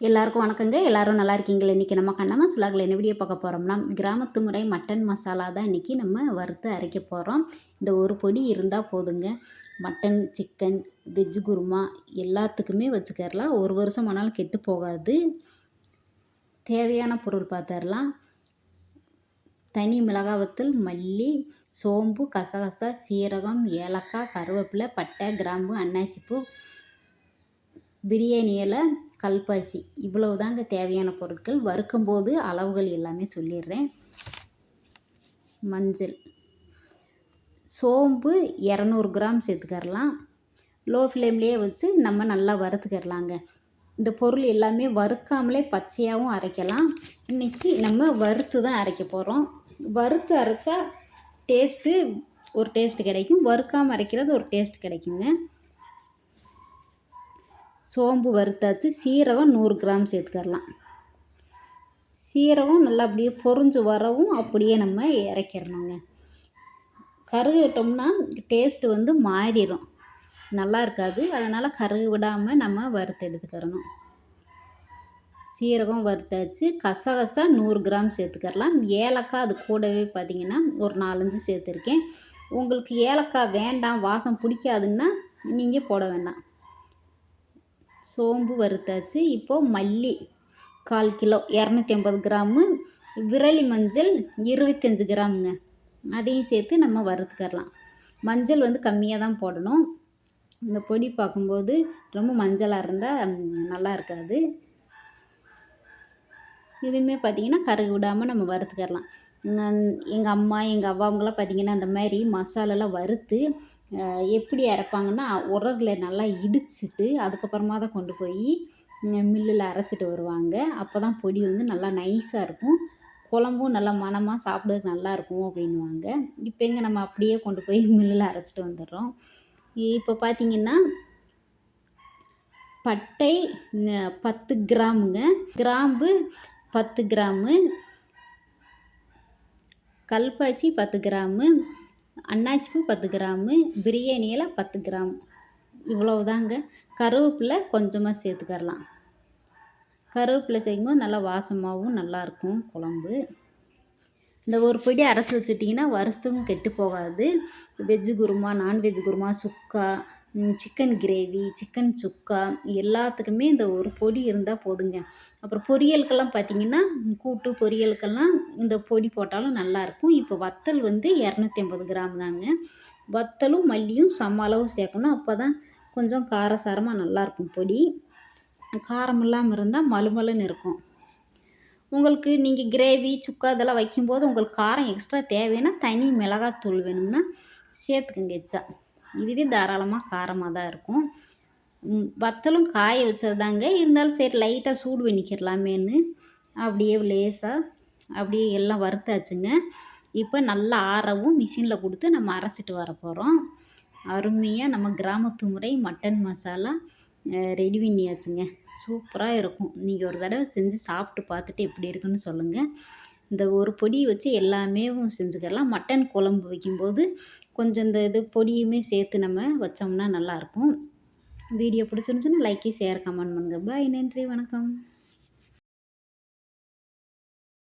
எல்லாருக்கும் வணக்கங்க. எல்லாரும் நல்லா இருக்கீங்களா? இன்றைக்கி நம்ம கண்ணம்மா சுலாகில் என்ன வீடியோ பார்க்க போகிறோம்னா கிராமத்து முறை மட்டன் மசாலா தான் இன்றைக்கி நம்ம வறுத்து அரைக்க போகிறோம் இந்த ஒரு பொடி இருந்தால் போதுங்க. மட்டன் சிக்கன் வெஜ் குருமா எல்லாத்துக்குமே வச்சுக்கரலாம் ஒரு வருஷம் ஆனாலும் கெட்டு போகாது. தேவையான பொருள் பார்த்துடலாம் தனி மிளகாவத்தூள் மல்லி சோம்பு கசகசா சீரகம் ஏலக்காய் கருவேப்பிலை பட்டை கிராம்பு அன்னாசிப்பூ பிரியாணி இலை கல்பாசி. இவ்வளவு தாங்க தேவையான பொருட்கள். வறுக்கும்போது அளவுகள் எல்லாமே சொல்லிடுறேன். மஞ்சள். சோம்பு இரநூறு கிராம் சேர்த்துக்கரலாம். லோ ஃப்ளேம்லேயே வச்சு நம்ம நல்லா வறுத்துக்கிறலாங்க இந்த பொருள் எல்லாமே வறுக்காமலே பச்சையாகவும் அரைக்கலாம். இன்றைக்கி நம்ம வறுத்து தான் அரைக்க போகிறோம் வறுத்து அரைச்சா டேஸ்ட்டு ஒரு டேஸ்ட்டு கிடைக்கும். வறுக்காமல் அரைக்கிறது ஒரு டேஸ்ட் கிடைக்குங்க. சோம்பு வறுத்தாச்சு சீரகம் நூறு கிராம் சேர்த்துக்கரலாம் சீரகம் நல்லா அப்படியே பொறிஞ்சு வரவும் அப்படியே நம்ம இறக்கிடணுங்க கருகு விட்டோம்னா டேஸ்ட்டு வந்து மாறிடும் நல்லா இருக்காது. அதனால் கருகு விடாமல் நம்ம வறுத்து எடுத்துக்கிறணும். சீரகம் வறுத்தாச்சு. கசகசா நூறு கிராம் சேர்த்துக்கரலாம் ஏலக்காய் அது கூடவே பார்த்திங்கன்னா ஒரு நாலஞ்சு சேர்த்துருக்கேன். உங்களுக்கு ஏலக்காய் வேண்டாம் வாசம் பிடிக்காதுன்னா நீங்கள் போட வேண்டாம். சோம்பு வறுத்தாச்சு. இப்போது மல்லி கால் கிலோ இரநூத்தி ஐம்பது கிராமு. விரலி மஞ்சள் இருபத்தஞ்சி கிராமுங்க. அதையும் சேர்த்து நம்ம வறுத்துக்கரலாம் மஞ்சள் வந்து கம்மியாக தான் போடணும். இந்த பொடி பார்க்கும்போது ரொம்ப மஞ்சளாக இருந்தால் நல்லா இருக்காது. இதுவுமே பார்த்திங்கன்னா கருகு விடாமல் நம்ம வறுத்துக்கரலாம் எங்கள் அம்மா எங்கள் அவங்களாம் பார்த்திங்கன்னா அந்த மாதிரி மசாலாலாம் வறுத்து எப்படி அரைப்பாங்கன்னா உரலில் நல்லா இடிச்சுட்டு அதுக்கப்புறமா தான் கொண்டு போய் மில்லில் அரைச்சிட்டு வருவாங்க. அப்போ தான் பொடி வந்து நல்லா நைஸாக இருக்கும். குழம்பும் நல்லா மணமாக சாப்பிட்றதுக்கு நல்லாயிருக்கும் அப்படின்னுவாங்க. இப்போ எங்கே நம்ம அப்படியே கொண்டு போய் மில்லில் அரைச்சிட்டு வந்துடுறோம். இப்போ பார்த்திங்கன்னா பட்டை பத்து கிராமுங்க. கிராம்பு பத்து கிராமு கல்பாசி பத்து கிராமு அன்னாச்சிப்பூ பத்து கிராமு பிரியாணி இலை பத்து கிராம். இவ்வளவுதாங்க. கருவேப்பிலை கொஞ்சமாக சேர்த்துக்கரலாம் கருவேப்பிலை செய்யும்போது நல்லா வாசமாகவும் நல்லாயிருக்கும் குழம்பு. இந்த ஒரு பொடி அரைச்சி வச்சுட்டிங்கன்னா வருஷத்துக்கும் கெட்டு போகாது. Veg kurma non veg kurma chukka chicken gravy chicken chukka எல்லாத்துக்குமே இந்த ஒரு பொடி இருந்தால் போதுங்க. அப்புறம் பொரியலுக்கெல்லாம் பார்த்திங்கன்னா கூட்டு பொரியலுக்கெல்லாம் இந்த பொடி போட்டாலும் நல்லாயிருக்கும் இப்போ வத்தல் வந்து இரநூத்தி ஐம்பது கிராம் தாங்க. வத்தலும் மல்லியும் சம அளவு சேர்க்கணும். அப்போ தான் கொஞ்சம் காரசாரமாக நல்லாயிருக்கும் பொடி. காரம் இல்லாமல் இருந்தால் மலுமலுன்னு இருக்கும். உங்களுக்கு நீங்கள் கிரேவி சுக்கா இதெல்லாம் வைக்கும்போது உங்களுக்கு காரம் எக்ஸ்ட்ரா தேவைன்னா தனி மிளகாத்தூள் வேணும்னா சேர்த்துக்குங்க எச்சா இதுவே தாராளமாக காரமாக தான் இருக்கும் வத்தலும் காய வச்சது தாங்க இருந்தாலும் சரி லைட்டாக சூடு பண்ணிக்கிறலாமேன்னு அப்படியே லேசாக அப்படியே எல்லாம் வறுத்தாச்சுங்க. இப்போ நல்லா ஆறவும் மிஷினில் கொடுத்து நம்ம அரைச்சிட்டு வர போகிறோம் அருமையாக நம்ம கிராமத்து முறை மட்டன் மசாலா ரெடி பண்ணியாச்சுங்க. சூப்பராக இருக்கும். நீங்கள் ஒரு தடவை செஞ்சு சாப்பிட்டு பார்த்துட்டு எப்படி இருக்குன்னு சொல்லுங்கள் இந்த ஒரு பொடி வச்சு எல்லாமே செஞ்சுக்கலாம். மட்டன் குழம்பு வைக்கும்போது கொஞ்சம் இந்த இது பொடியுமே சேர்த்து நம்ம வச்சோம்னா நல்லாயிருக்கும். வீடியோ பிடிச்சிருந்துச்சுன்னா லைக்கே ஷேர் கமெண்ட் பண்ணுங்கள் பாய் நன்றி. வணக்கம்.